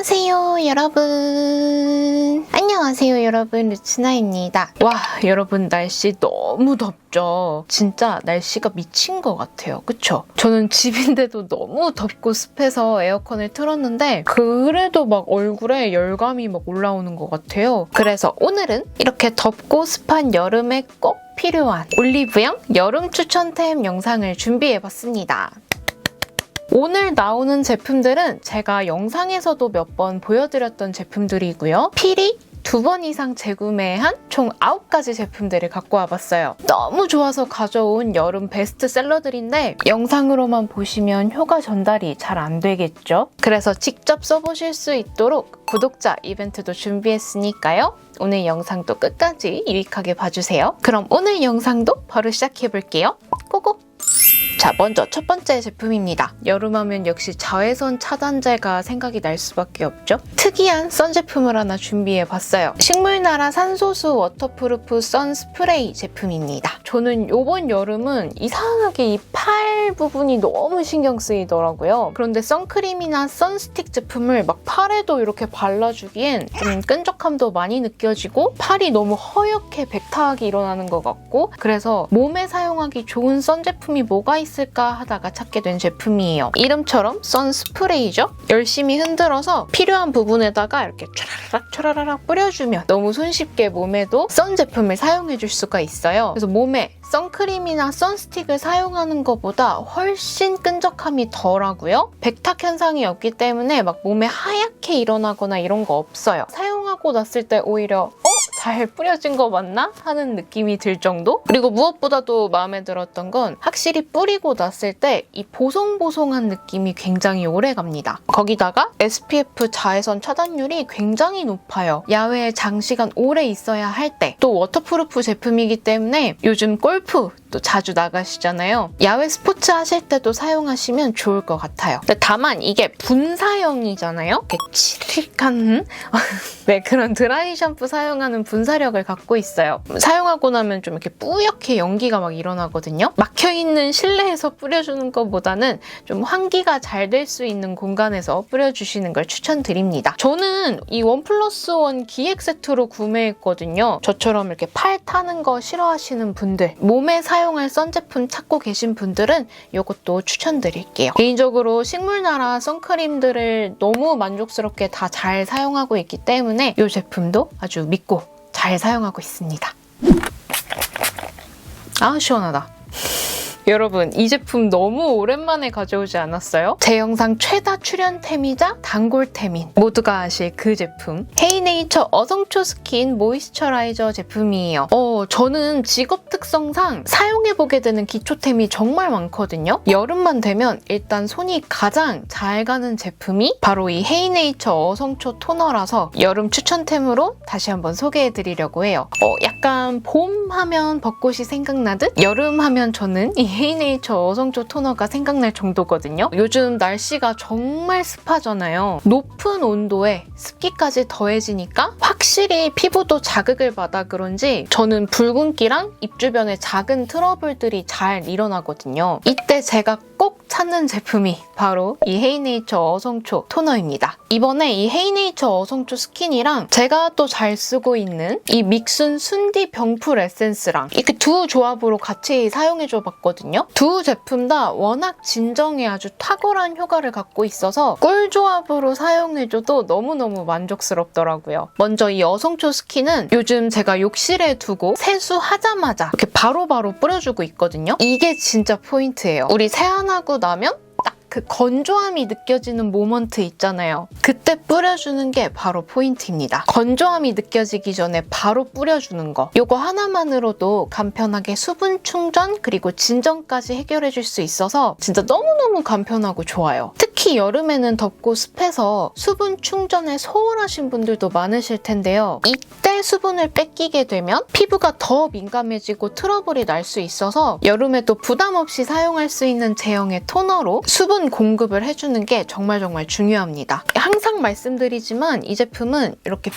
안녕하세요, 여러분. 안녕하세요, 여러분. 루츠나입니다. 와, 여러분, 날씨 너무 덥죠? 진짜 날씨가 미친 것 같아요. 그쵸? 저는 집인데도 너무 덥고 습해서 에어컨을 틀었는데, 그래도 막 얼굴에 열감이 막 올라오는 것 같아요. 그래서 오늘은 이렇게 덥고 습한 여름에 꼭 필요한 올리브영 여름 추천템 영상을 준비해봤습니다. 오늘 나오는 제품들은 제가 영상에서도 몇 번 보여드렸던 제품들이고요. 필히 두번 이상 재구매한 총 9가지 제품들을 갖고 와봤어요. 너무 좋아서 가져온 여름 베스트셀러들인데 영상으로만 보시면 효과 전달이 잘 안 되겠죠? 그래서 직접 써보실 수 있도록 구독자 이벤트도 준비했으니까요. 오늘 영상도 끝까지 유익하게 봐주세요. 그럼 오늘 영상도 바로 시작해볼게요. 고고! 자, 먼저 첫 번째 제품입니다. 여름하면 역시 자외선 차단제가 생각이 날 수밖에 없죠. 특이한 선 제품을 하나 준비해 봤어요. 식물나라 산소수 워터프루프 선 스프레이 제품입니다. 저는 이번 여름은 이상하게 이 팔 부분이 너무 신경 쓰이더라고요. 그런데 선크림이나 선스틱 제품을 막 팔에도 이렇게 발라주기엔 좀 끈적함도 많이 느껴지고 팔이 너무 허옇게 백타하게 일어나는 것 같고 그래서 몸에 사용하기 좋은 선 제품이 뭐가 있 을까 하다가 찾게 된 제품이에요. 이름처럼 선 스프레이죠. 열심히 흔들어서 필요한 부분에다가 이렇게 촤라라락 촤라라락 뿌려주면 너무 손쉽게 몸에도 선 제품을 사용해줄 수가 있어요. 그래서 몸에 선크림이나 선스틱을 사용하는 것보다 훨씬 끈적함이 덜하고요. 백탁 현상이 없기 때문에 막 몸에 하얗게 일어나거나 이런 거 없어요. 사용하고 났을 때 오히려 어? 잘 뿌려진 거 맞나? 하는 느낌이 들 정도? 그리고 무엇보다도 마음에 들었던 건 확실히 뿌리고 났을 때 이 보송보송한 느낌이 굉장히 오래 갑니다. 거기다가 SPF 자외선 차단율이 굉장히 높아요. 야외에 장시간 오래 있어야 할 때 또 워터프루프 제품이기 때문에 요즘 골프 또 자주 나가시잖아요. 야외 스포츠 하실 때도 사용하시면 좋을 것 같아요. 다만 이게 분사형이잖아요. 칠릭한 네 그런 드라이 샴푸 사용하는 분사력을 갖고 있어요. 사용하고 나면 좀 이렇게 뿌옇게 연기가 막 일어나거든요. 막혀있는 실내에서 뿌려주는 것보다는 좀 환기가 잘 될 수 있는 공간에서 뿌려주시는 걸 추천드립니다. 저는 이 원 플러스 원 기획 세트로 구매했거든요. 저처럼 이렇게 팔 타는 거 싫어하시는 분들, 몸에 사용 할 선 제품 찾고 계신 분들은 이것도 추천드릴게요. 개인적으로 식물나라 선크림들을 너무 만족스럽게 다 잘 사용하고 있기 때문에 이 제품도 아주 믿고 잘 사용하고 있습니다. 아, 시원하다. 여러분, 이 제품 너무 오랜만에 가져오지 않았어요? 제 영상 최다 출연템이자 단골템인 모두가 아실 그 제품 헤이네이처 어성초 스킨 모이스처라이저 제품이에요. 어, 저는 직업 특성상 사용해보게 되는 기초템이 정말 많거든요. 여름만 되면 일단 손이 가장 잘 가는 제품이 바로 이 헤이네이처 어성초 토너라서 여름 추천템으로 다시 한번 소개해드리려고 해요. 어, 약간 봄 하면 벚꽃이 생각나듯 여름 하면 저는 이 헤이네이처 어성초 토너가 생각날 정도거든요. 요즘 날씨가 정말 습하잖아요. 높은 온도에 습기까지 더해지니까 확실히 피부도 자극을 받아 그런지 저는 붉은기랑 입 주변에 작은 트러블들이 잘 일어나거든요. 이때 제가 꼭 찾는 제품이 바로 이 헤이네이처 어성초 토너입니다. 이번에 이 헤이네이처 어성초 스킨이랑 제가 또 잘 쓰고 있는 이 믹순 순디 병풀 에센스랑 이렇게 두 조합으로 같이 사용해줘 봤거든요. 두 제품 다 워낙 진정에 아주 탁월한 효과를 갖고 있어서 꿀조합으로 사용해줘도 너무너무 만족스럽더라고요. 먼저 이 어성초 스킨은 요즘 제가 욕실에 두고 세수하자마자 이렇게 바로 바로 뿌려주고 있거든요. 이게 진짜 포인트예요. 우리 세안하고 나면 딱 그 건조함이 느껴지는 모먼트 있잖아요. 그때 뿌려주는 게 바로 포인트입니다. 건조함이 느껴지기 전에 바로 뿌려주는 거. 이거 하나만으로도 간편하게 수분 충전 그리고 진정까지 해결해줄 수 있어서 진짜 너무너무 간편하고 좋아요. 특히 여름에는 덥고 습해서 수분 충전에 소홀하신 분들도 많으실 텐데요. 이때 수분을 뺏기게 되면 피부가 더 민감해지고 트러블이 날 수 있어서 여름에도 부담 없이 사용할 수 있는 제형의 토너로 수분 공급을 해주는 게 정말 정말 중요합니다. 항상 말씀드리지만 이 제품은 이렇게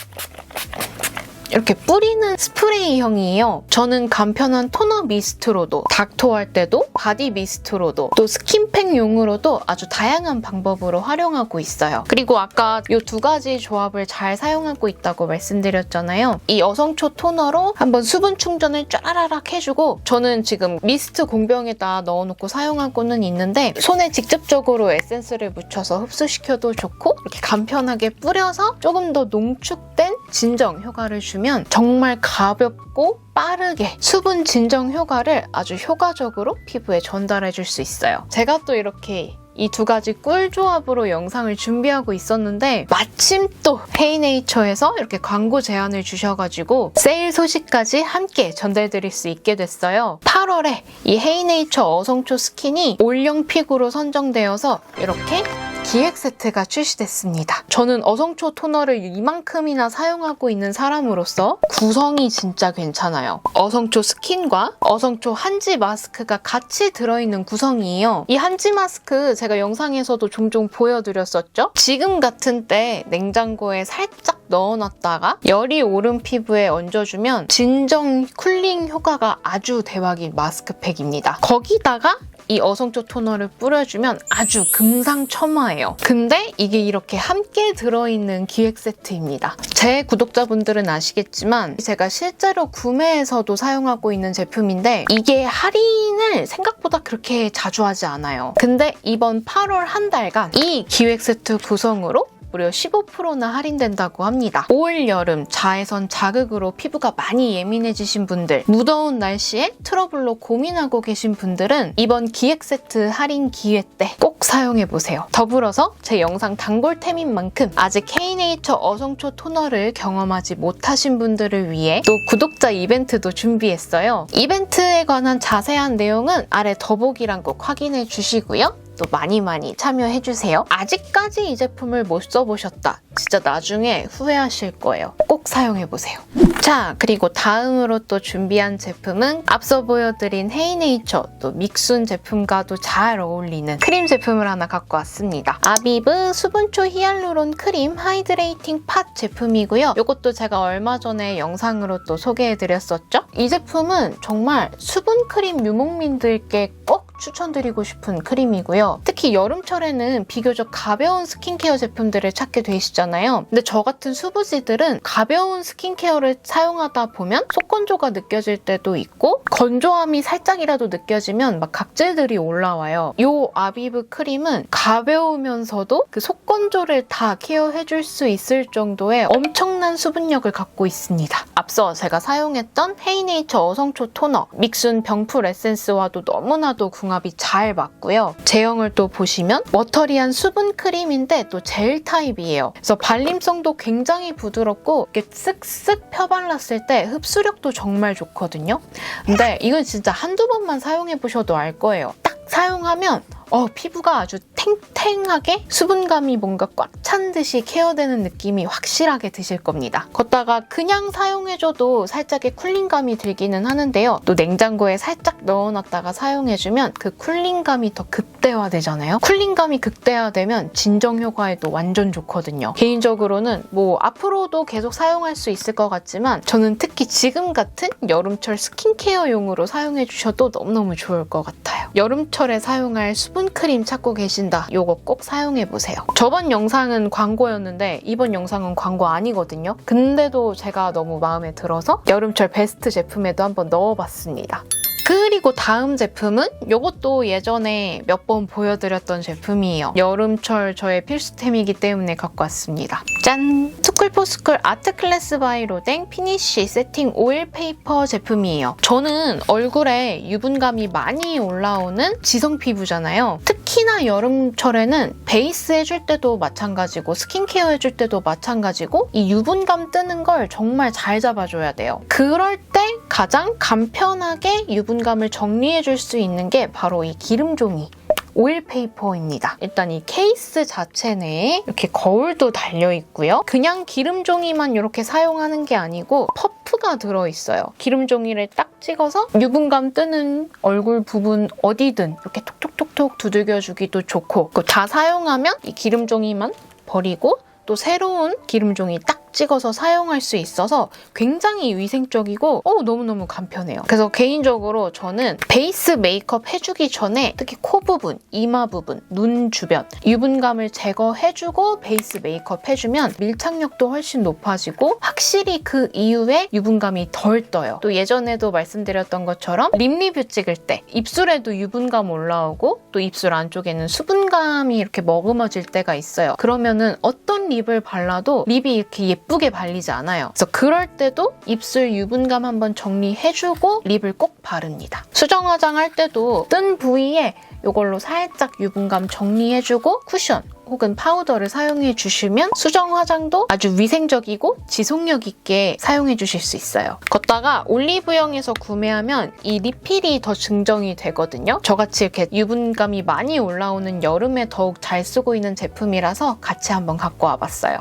이렇게 뿌리는 스프레이형이에요. 저는 간편한 토너 미스트로도 닥토할 때도 바디 미스트로도 또 스킨팩용으로도 아주 다양한 방법으로 활용하고 있어요. 그리고 아까 이 두 가지 조합을 잘 사용하고 있다고 말씀드렸잖아요. 이 어성초 토너로 한번 수분 충전을 쫘라락 해주고 저는 지금 미스트 공병에다 넣어놓고 사용하고는 있는데 손에 직접적으로 에센스를 묻혀서 흡수시켜도 좋고 이렇게 간편하게 뿌려서 조금 더 농축된 진정 효과를 주면 정말 가볍고 빠르게 수분 진정 효과를 아주 효과적으로 피부에 전달해 줄 수 있어요. 제가 또 이렇게 이두 가지 꿀 조합으로 영상을 준비하고 있었는데 마침 또 헤이네이처에서 이렇게 광고 제안을 주셔가지고 세일 소식까지 함께 전달드릴 수 있게 됐어요. 8월에 이 헤이네이처 어성초 스킨이 올영 픽으로 선정되어서 이렇게 기획 세트가 출시됐습니다. 저는 어성초 토너를 이만큼이나 사용하고 있는 사람으로서 구성이 진짜 괜찮아요. 어성초 스킨과 어성초 한지 마스크가 같이 들어있는 구성이에요. 이 한지 마스크 제가 영상에서도 종종 보여드렸었죠? 지금 같은 때 냉장고에 살짝 넣어놨다가 열이 오른 피부에 얹어주면 진정 쿨링 효과가 아주 대박인 마스크팩입니다. 거기다가 이 어성초 토너를 뿌려주면 아주 금상첨화예요. 근데 이게 이렇게 함께 들어있는 기획 세트입니다. 제 구독자분들은 아시겠지만 제가 실제로 구매해서도 사용하고 있는 제품인데 이게 할인을 생각보다 그렇게 자주 하지 않아요. 근데 이번 8월 한 달간 이 기획 세트 구성으로 무려 15%나 할인된다고 합니다. 올 여름 자외선 자극으로 피부가 많이 예민해지신 분들, 무더운 날씨에 트러블로 고민하고 계신 분들은 이번 기획 세트 할인 기회 때 꼭 사용해보세요. 더불어서 제 영상 단골템인 만큼 아직 K네이처 어성초 토너를 경험하지 못하신 분들을 위해 또 구독자 이벤트도 준비했어요. 이벤트에 관한 자세한 내용은 아래 더보기란 꼭 확인해 주시고요. 또 많이 많이 참여해주세요. 아직까지 이 제품을 못 써보셨다. 진짜 나중에 후회하실 거예요. 꼭 사용해보세요. 자, 그리고 다음으로 또 준비한 제품은 앞서 보여드린 헤이네이처 또 믹순 제품과도 잘 어울리는 크림 제품을 하나 갖고 왔습니다. 아비브 수분초 히알루론 크림 하이드레이팅 팟 제품이고요. 이것도 제가 얼마 전에 영상으로 또 소개해드렸었죠? 이 제품은 정말 수분 크림 유목민들께 꼭 추천드리고 싶은 크림이고요. 특히 여름철에는 비교적 가벼운 스킨케어 제품들을 찾게 되시잖아요. 근데 저 같은 수부지들은 가벼운 스킨케어를 사용하다 보면 속건조가 느껴질 때도 있고 건조함이 살짝이라도 느껴지면 막 각질들이 올라와요. 이 아비브 크림은 가벼우면서도 그 속건조를 다 케어해줄 수 있을 정도의 엄청난 수분력을 갖고 있습니다. 앞서 제가 사용했던 헤이네이처 어성초 토너 믹순 병풀 에센스와도 너무나도 궁합 이 잘 맞고요. 제형을 또 보시면 워터리한 수분 크림인데 또 젤 타입이에요. 그래서 발림성도 굉장히 부드럽고 이렇게 쓱쓱 펴발랐을 때 흡수력도 정말 좋거든요. 근데 이건 진짜 한두 번만 사용해 보셔도 알 거예요. 딱 사용하면 어, 피부가 아주 탱탱하게 수분감이 뭔가 꽉 찬 듯이 케어되는 느낌이 확실하게 드실 겁니다. 걷다가 그냥 사용해줘도 살짝의 쿨링감이 들기는 하는데요. 또 냉장고에 살짝 넣어놨다가 사용해주면 그 쿨링감이 더 극대화되잖아요. 쿨링감이 극대화되면 진정 효과에도 완전 좋거든요. 개인적으로는 뭐 앞으로도 계속 사용할 수 있을 것 같지만 저는 특히 지금 같은 여름철 스킨케어용으로 사용해주셔도 너무너무 좋을 것 같아요. 여름 철에 사용할 수분 크림 찾고 계신다. 요거 꼭 사용해보세요. 저번 영상은 광고였는데 이번 영상은 광고 아니거든요. 근데도 제가 너무 마음에 들어서 여름철 베스트 제품에도 한번 넣어봤습니다. 그리고 다음 제품은 이것도 예전에 몇 번 보여드렸던 제품이에요. 여름철 저의 필수템이기 때문에 갖고 왔습니다. 짠! 투쿨포스쿨 아트클래스 바이로 된 피니쉬 세팅 오일 페이퍼 제품이에요. 저는 얼굴에 유분감이 많이 올라오는 지성 피부잖아요. 특히 나 여름철에는 베이스 해줄 때도 마찬가지고 스킨케어 해줄 때도 마찬가지고 이 유분감 뜨는 걸 정말 잘 잡아줘야 돼요. 그럴 때 가장 간편하게 유분감을 정리해줄 수 있는 게 바로 이 기름종이 오일 페이퍼입니다. 일단 이 케이스 자체 내에 이렇게 거울도 달려 있고요. 그냥 기름 종이만 이렇게 사용하는 게 아니고 퍼프가 들어 있어요. 기름 종이를 딱 찍어서 유분감 뜨는 얼굴 부분 어디든 이렇게 톡톡톡톡 두들겨 주기도 좋고 다 사용하면 이 기름 종이만 버리고 또 새로운 기름 종이 딱 찍어서 사용할 수 있어서 굉장히 위생적이고 어, 너무너무 간편해요. 그래서 개인적으로 저는 베이스 메이크업 해주기 전에 특히 코 부분, 이마 부분, 눈 주변 유분감을 제거해주고 베이스 메이크업 해주면 밀착력도 훨씬 높아지고 확실히 그 이후에 유분감이 덜 떠요. 또 예전에도 말씀드렸던 것처럼 립 리뷰 찍을 때 입술에도 유분감 올라오고 또 입술 안쪽에는 수분감이 이렇게 머금어질 때가 있어요. 그러면은 어떤 립을 발라도 립이 이렇게 예쁘게 발리지 않아요. 그래서 그럴 때도 입술 유분감 한번 정리해주고 립을 꼭 바릅니다. 수정 화장할 때도 뜬 부위에 이걸로 살짝 유분감 정리해주고 쿠션 혹은 파우더를 사용해 주시면 수정 화장도 아주 위생적이고 지속력 있게 사용해 주실 수 있어요. 걷다가 올리브영에서 구매하면 이 리필이 더 증정이 되거든요. 저같이 이렇게 유분감이 많이 올라오는 여름에 더욱 잘 쓰고 있는 제품이라서 같이 한번 갖고 와봤어요.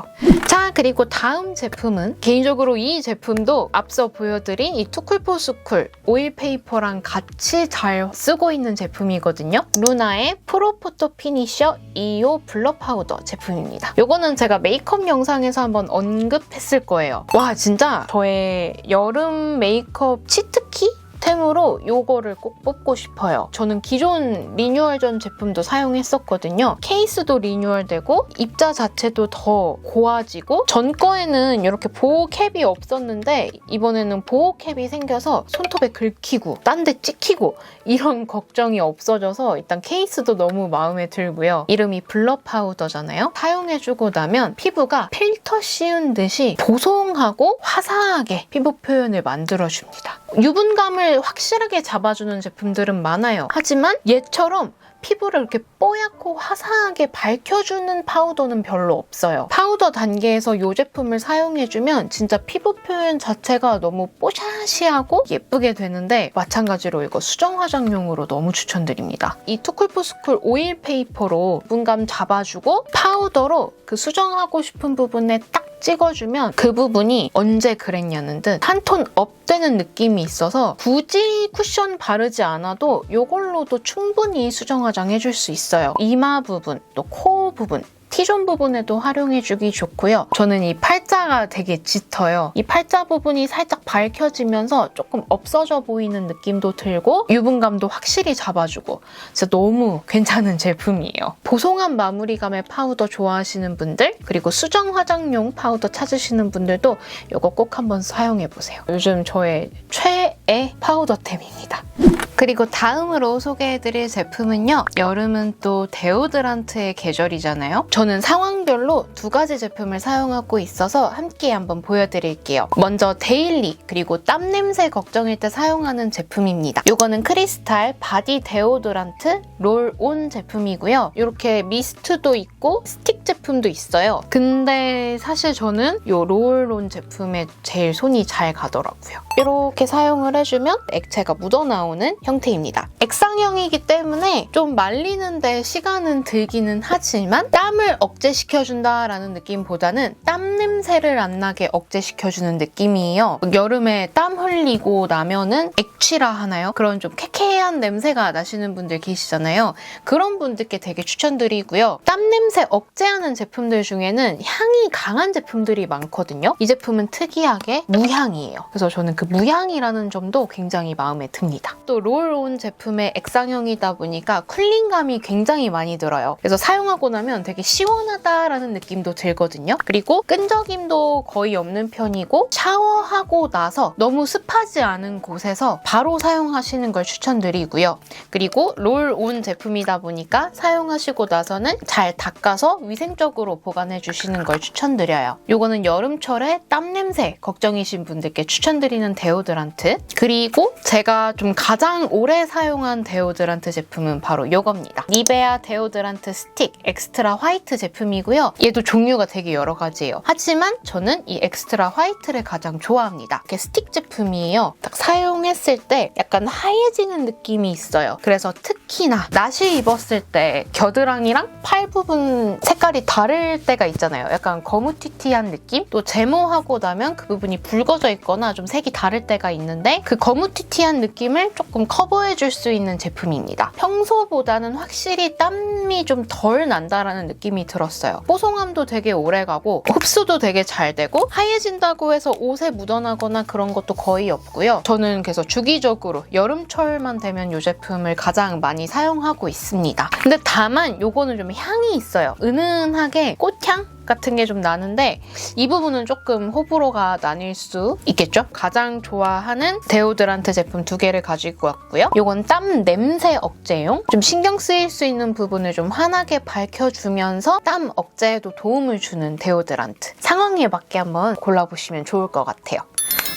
자 그리고 다음 제품은 개인적으로 이 제품도 앞서 보여드린 이 투쿨포스쿨 오일 페이퍼랑 같이 잘 쓰고 있는 제품이거든요. 루나의 프로포토 피니셔 2호 블러 파우더 제품입니다. 요거는 제가 메이크업 영상에서 한번 언급했을 거예요. 와 진짜 저의 여름 메이크업 치트키? 템으로 요거를 꼭 뽑고 싶어요. 저는 기존 리뉴얼 전 제품도 사용했었거든요. 케이스도 리뉴얼되고 입자 자체도 더 고와지고 전 거에는 이렇게 보호 캡이 없었는데 이번에는 보호 캡이 생겨서 손톱에 긁히고 딴 데 찍히고 이런 걱정이 없어져서 일단 케이스도 너무 마음에 들고요. 이름이 블러 파우더잖아요. 사용해주고 나면 피부가 필터 씌운 듯이 보송하고 화사하게 피부 표현을 만들어줍니다. 유분감을 확실하게 잡아주는 제품들은 많아요. 하지만 얘처럼 피부를 이렇게 뽀얗고 화사하게 밝혀주는 파우더는 별로 없어요. 파우더 단계에서 이 제품을 사용해주면 진짜 피부 표현 자체가 너무 뽀샤시하고 예쁘게 되는데 마찬가지로 이거 수정 화장용으로 너무 추천드립니다. 이 투쿨포스쿨 오일 페이퍼로 분감 잡아주고 파우더로 그 수정하고 싶은 부분에 딱 찍어주면 그 부분이 언제 그랬냐는 듯 한 톤 업되는 느낌이 있어서 굳이 쿠션 바르지 않아도 이걸로도 충분히 수정 화장 해줄 수 있어요. 이마 부분, 또 코 부분 T존 부분에도 활용해주기 좋고요. 저는 이 팔자가 되게 짙어요. 이 팔자 부분이 살짝 밝혀지면서 조금 없어져 보이는 느낌도 들고 유분감도 확실히 잡아주고 진짜 너무 괜찮은 제품이에요. 보송한 마무리감의 파우더 좋아하시는 분들 그리고 수정 화장용 파우더 찾으시는 분들도 이거 꼭 한번 사용해보세요. 요즘 저의 최애 파우더템입니다. 그리고 다음으로 소개해드릴 제품은요. 여름은 또 데오드란트의 계절이잖아요. 저는 상황별로 두 가지 제품을 사용하고 있어서 함께 한번 보여드릴게요. 먼저 데일리 그리고 땀 냄새 걱정일 때 사용하는 제품입니다. 이거는 크리스탈 바디 데오드란트 롤 온 제품이고요. 이렇게 미스트도 있고 스틱 제품도 있어요. 근데 사실 저는 이 롤온 제품에 제일 손이 잘 가더라고요. 이렇게 사용을 해주면 액체가 묻어나오는 형태입니다. 액상형이기 때문에 좀 말리는데 시간은 들기는 하지만 땀을 억제시켜준다라는 느낌보다는 땀 냄새를 안 나게 억제시켜주는 느낌이에요. 여름에 땀 흘리고 나면은 액취라 하나요? 그런 좀 쾌쾌한 냄새가 나시는 분들 계시잖아요. 그런 분들께 되게 추천드리고요. 땀 냄새 억제하는 제품들 중에는 향이 강한 제품들이 많거든요. 이 제품은 특이하게 무향이에요. 그래서 저는 그 무향이라는 점도 굉장히 마음에 듭니다. 또 롤온 제품의 액상형이다 보니까 쿨링감이 굉장히 많이 들어요. 그래서 사용하고 나면 되게 시원하다라는 느낌도 들거든요. 그리고 끈적임도 거의 없는 편이고 샤워하고 나서 너무 습하지 않은 곳에서 바로 사용하시는 걸 추천드리고요. 그리고 롤온 제품이다 보니까 사용하시고 나서는 잘 닦아서 위생적으로 보관해 주시는 걸 추천드려요. 이거는 여름철에 땀 냄새 걱정이신 분들께 추천드리는 데오드란트. 그리고 제가 좀 가장 오래 사용한 데오드란트 제품은 바로 이겁니다. 니베아 데오드란트 스틱 엑스트라 화이트 제품이고요. 얘도 종류가 되게 여러 가지예요. 하지만 저는 이 엑스트라 화이트를 가장 좋아합니다. 이게 스틱 제품이에요. 딱 사용했을 때 약간 하얘지는 느낌이 있어요. 그래서 특히나 나시 입었을 때 겨드랑이랑 팔 부분 색깔이 다를 때가 있잖아요. 약간 거무튀튀한 느낌? 또 제모하고 나면 그 부분이 붉어져 있거나 좀 색이 다를 때가 있는데 그 거무튀튀한 느낌을 조금 커버해줄 수 있는 제품입니다. 평소보다는 확실히 땀이 좀 덜 난다라는 느낌이 들었어요. 뽀송함도 되게 오래가고 흡수도 되게 잘 되고 하얘진다고 해서 옷에 묻어나거나 그런 것도 거의 없고요. 저는 그래서 주기적으로 여름철만 되면 이 제품을 가장 많이 사용하고 있습니다. 근데 다만 요거는 좀 향이 있어요. 은은 하게 꽃향? 같은 게 좀 나는데 이 부분은 조금 호불호가 나뉠 수 있겠죠? 가장 좋아하는 데오드란트 제품 두 개를 가지고 왔고요. 요건 땀 냄새 억제용. 좀 신경 쓰일 수 있는 부분을 좀 환하게 밝혀주면서 땀 억제에도 도움을 주는 데오드란트. 상황에 맞게 한번 골라보시면 좋을 것 같아요.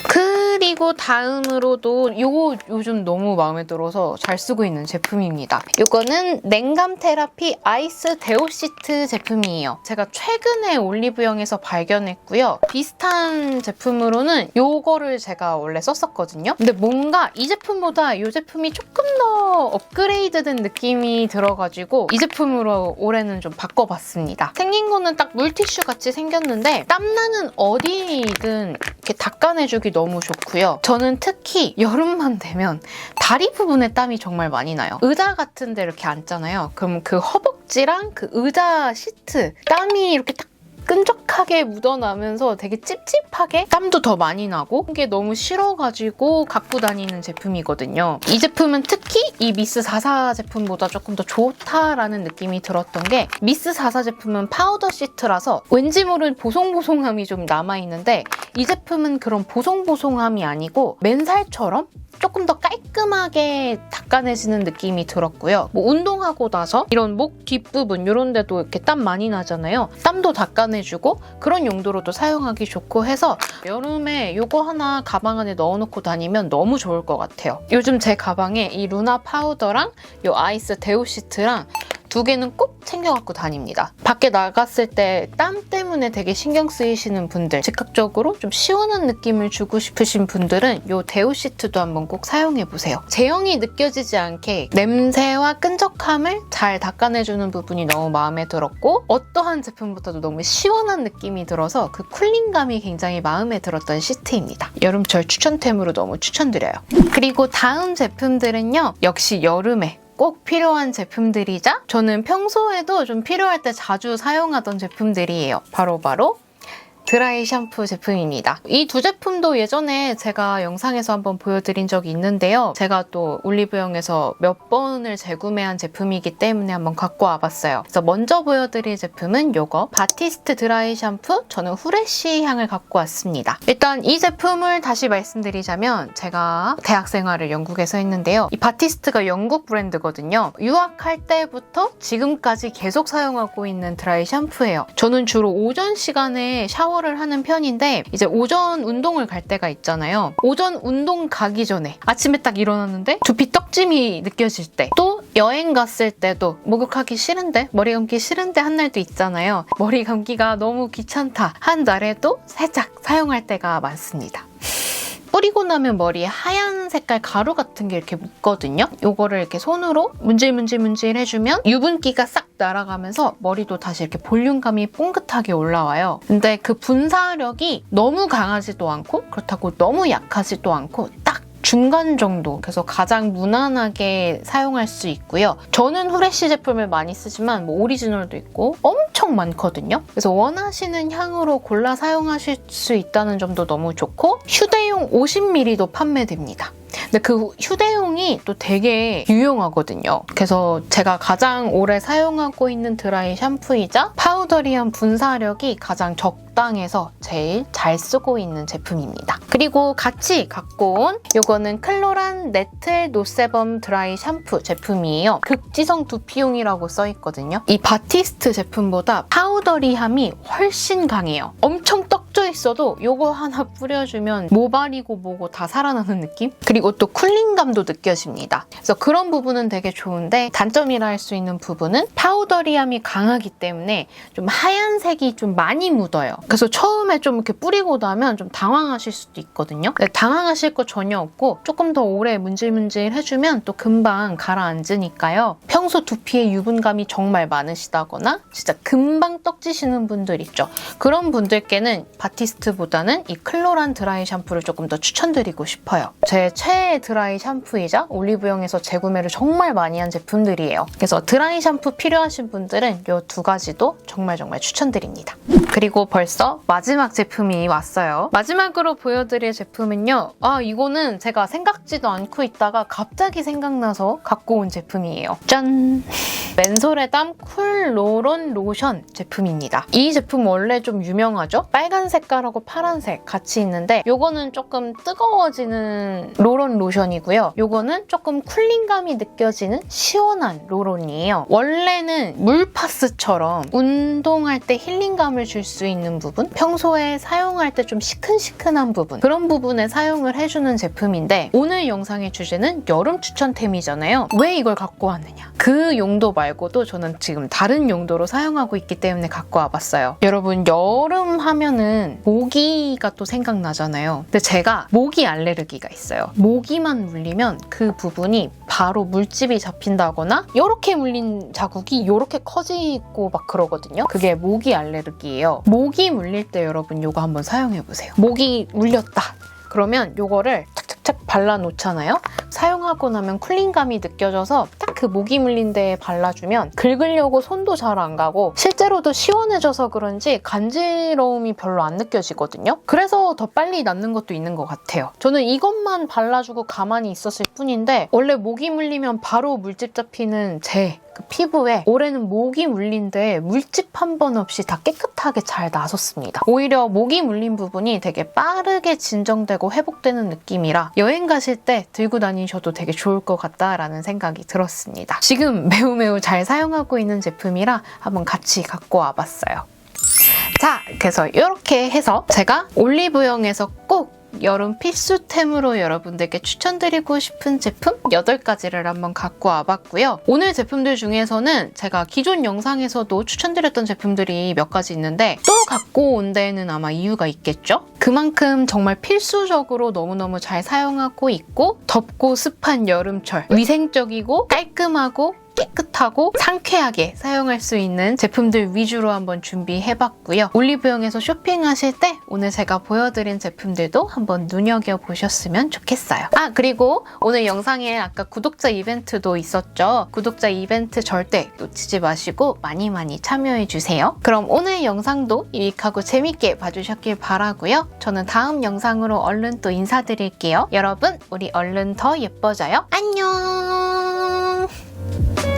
그 리고 다음으로도 요거 요즘 너무 마음에 들어서 잘 쓰고 있는 제품입니다. 요거는 냉감 테라피 아이스 데오 시트 제품이에요. 제가 최근에 올리브영에서 발견했고요. 비슷한 제품으로는 요거를 제가 원래 썼었거든요. 근데 뭔가 이 제품보다 이 제품이 조금 더 업그레이드된 느낌이 들어가지고 이 제품으로 올해는 좀 바꿔봤습니다. 생긴 거는 딱 물티슈 같이 생겼는데 땀나는 어디든 이렇게 닦아내주기 너무 좋고 요. 저는 특히 여름만 되면 다리 부분에 땀이 정말 많이 나요. 의자 같은 데 이렇게 앉잖아요. 그럼 그 허벅지랑 그 의자 시트 땀이 이렇게 딱 끈적하게 묻어나면서 되게 찝찝하게 땀도 더 많이 나고 이게 너무 싫어가지고 갖고 다니는 제품이거든요. 이 제품은 특히 이 미스 44 제품보다 조금 더 좋다라는 느낌이 들었던 게 미스 44 제품은 파우더 시트라서 왠지 모르는 보송보송함이 좀 남아있는데 이 제품은 그런 보송보송함이 아니고 맨살처럼 조금 더 깔끔하게 닦아내지는 느낌이 들었고요. 뭐 운동하고 나서 이런 목 뒷부분 이런 데도 이렇게 땀 많이 나잖아요. 땀도 닦아내 주고 그런 용도로도 사용하기 좋고 해서 여름에 이거 하나 가방 안에 넣어놓고 다니면 너무 좋을 것 같아요. 요즘 제 가방에 이 루나 파우더랑 이 아이스 데오 시트랑 두 개는 꼭 챙겨갖고 다닙니다. 밖에 나갔을 때 땀 때문에 되게 신경 쓰이시는 분들, 즉각적으로 좀 시원한 느낌을 주고 싶으신 분들은 이 데오 시트도 한번 꼭 사용해보세요. 제형이 느껴지지 않게 냄새와 끈적함을 잘 닦아내주는 부분이 너무 마음에 들었고 어떠한 제품보다도 너무 시원한 느낌이 들어서 그 쿨링감이 굉장히 마음에 들었던 시트입니다. 여름철 추천템으로 너무 추천드려요. 그리고 다음 제품들은요. 역시 여름에 꼭 필요한 제품들이자 저는 평소에도 좀 필요할 때 자주 사용하던 제품들이에요. 바로바로 드라이 샴푸 제품입니다. 이 두 제품도 예전에 제가 영상에서 한번 보여드린 적이 있는데요. 제가 또 올리브영에서 몇 번을 재구매한 제품이기 때문에 한번 갖고 와봤어요. 그래서 먼저 보여드릴 제품은 이거 바티스트 드라이 샴푸 저는 후레쉬 향을 갖고 왔습니다. 일단 이 제품을 다시 말씀드리자면 제가 대학 생활을 영국에서 했는데요. 이 바티스트가 영국 브랜드거든요. 유학할 때부터 지금까지 계속 사용하고 있는 드라이 샴푸예요. 저는 주로 오전 시간에 샤워 샤워를 하는 편인데 이제 오전 운동을 갈 때가 있잖아요. 오전 운동 가기 전에 아침에 딱 일어났는데 두피 떡짐이 느껴질 때 또 여행 갔을 때도 목욕하기 싫은데 머리 감기 싫은데 한 날도 있잖아요. 머리 감기가 너무 귀찮다 한 날에도 살짝 사용할 때가 많습니다. 뿌리고 나면 머리에 하얀 색깔 가루 같은 게 이렇게 묻거든요. 이거를 이렇게 손으로 문질문질 문질 해주면 유분기가 싹 날아가면서 머리도 다시 이렇게 볼륨감이 뽕긋하게 올라와요. 근데 그 분사력이 너무 강하지도 않고 그렇다고 너무 약하지도 않고 딱 중간 정도 그래서 가장 무난하게 사용할 수 있고요. 저는 후레쉬 제품을 많이 쓰지만 뭐 오리지널도 있고 엄청 많거든요. 그래서 원하시는 향으로 골라 사용하실 수 있다는 점도 너무 좋고 휴대용 50ml도 판매됩니다. 근데 그 휴대용이 또 되게 유용하거든요. 그래서 제가 가장 오래 사용하고 있는 드라이 샴푸이자 파우더리한 분사력이 가장 적당해서 제일 잘 쓰고 있는 제품입니다. 그리고 같이 갖고 온 이거는 클로란 네틀 노세범 드라이 샴푸 제품이에요. 극지성 두피용이라고 써있거든요. 이 바티스트 제품보다 파우더리함이 훨씬 강해요. 엄청 떡져 있어도 요거 하나 뿌려주면 모발이고 뭐고 다 살아나는 느낌? 또 쿨링감도 느껴집니다. 그래서 그런 부분은 되게 좋은데 단점이라 할 수 있는 부분은 파우더리함이 강하기 때문에 좀 하얀색이 좀 많이 묻어요. 그래서 처음에 좀 이렇게 뿌리고 나면 좀 당황하실 수도 있거든요. 당황하실 거 전혀 없고 조금 더 오래 문질문질 해주면 또 금방 가라앉으니까요. 평소 두피에 유분감이 정말 많으시다거나 진짜 금방 떡지시는 분들 있죠. 그런 분들께는 바티스트보다는 이 클로란 드라이 샴푸를 조금 더 추천드리고 싶어요. 제 최애 드라이 샴푸이자 올리브영에서 재구매를 정말 많이 한 제품들이에요. 그래서 드라이 샴푸 필요하신 분들은 이 두 가지도 정말 정말 추천드립니다. 그리고 벌써 마지막 제품이 왔어요. 마지막으로 보여드릴 제품은요. 아 이거는 제가 생각지도 않고 있다가 갑자기 생각나서 갖고 온 제품이에요. 짠! 맨솔의 땀 쿨 로론 로션 제품입니다. 이 제품 원래 좀 유명하죠? 빨간 색깔하고 파란색 같이 있는데 요거는 조금 뜨거워지는 로론 로션이고요. 요거는 조금 쿨링감이 느껴지는 시원한 로론이에요. 원래는 물파스처럼 운동할 때 힐링감을 줄 수 있는 부분, 평소에 사용할 때 좀 시큰시큰한 부분 그런 부분에 사용을 해주는 제품인데 오늘 영상의 주제는 여름 추천템이잖아요. 왜 이걸 갖고 왔느냐? 그 용도 말고 도 저는 지금 다른 용도로 사용하고 있기 때문에 갖고 와봤어요. 여러분 여름 하면은 모기가 또 생각나잖아요. 근데 제가 모기 알레르기가 있어요. 모기만 물리면 그 부분이 바로 물집이 잡힌다거나 이렇게 물린 자국이 이렇게 커지고 막 그러거든요. 그게 모기 알레르기예요. 모기 물릴 때 여러분 이거 한번 사용해보세요. 모기 물렸다. 그러면 이거를 착 착착 발라놓잖아요. 사용하고 나면 쿨링감이 느껴져서 딱 그 모기 물린 데에 발라주면 긁으려고 손도 잘 안 가고 실제로도 시원해져서 그런지 간지러움이 별로 안 느껴지거든요. 그래서 더 빨리 낫는 것도 있는 것 같아요. 저는 이것만 발라주고 가만히 있었을 뿐인데 원래 모기 물리면 바로 물집 잡히는 제 그 피부에 올해는 모기 물린데 물집 한 번 없이 다 깨끗하게 잘 나섰습니다. 오히려 모기 물린 부분이 되게 빠르게 진정되고 회복되는 느낌이라 여행 가실 때 들고 다니셔도 되게 좋을 것 같다라는 생각이 들었습니다. 지금 매우 매우 잘 사용하고 있는 제품이라 한번 같이 갖고 와봤어요. 자, 그래서 이렇게 해서 제가 올리브영에서 꼭 여름 필수템으로 여러분들께 추천드리고 싶은 제품 8가지를 한번 갖고 와봤고요. 오늘 제품들 중에서는 제가 기존 영상에서도 추천드렸던 제품들이 몇 가지 있는데 또 갖고 온 데에는 아마 이유가 있겠죠? 그만큼 정말 필수적으로 너무너무 잘 사용하고 있고 덥고 습한 여름철 위생적이고 깔끔하고 깨끗하고 상쾌하게 사용할 수 있는 제품들 위주로 한번 준비해봤고요. 올리브영에서 쇼핑하실 때 오늘 제가 보여드린 제품들도 한번 눈여겨보셨으면 좋겠어요. 아 그리고 오늘 영상에 아까 구독자 이벤트도 있었죠. 구독자 이벤트 절대 놓치지 마시고 많이 많이 참여해주세요. 그럼 오늘 영상도 유익하고 재밌게 봐주셨길 바라고요. 저는 다음 영상으로 얼른 또 인사드릴게요. 여러분 우리 얼른 더 예뻐져요. 안녕! Bye.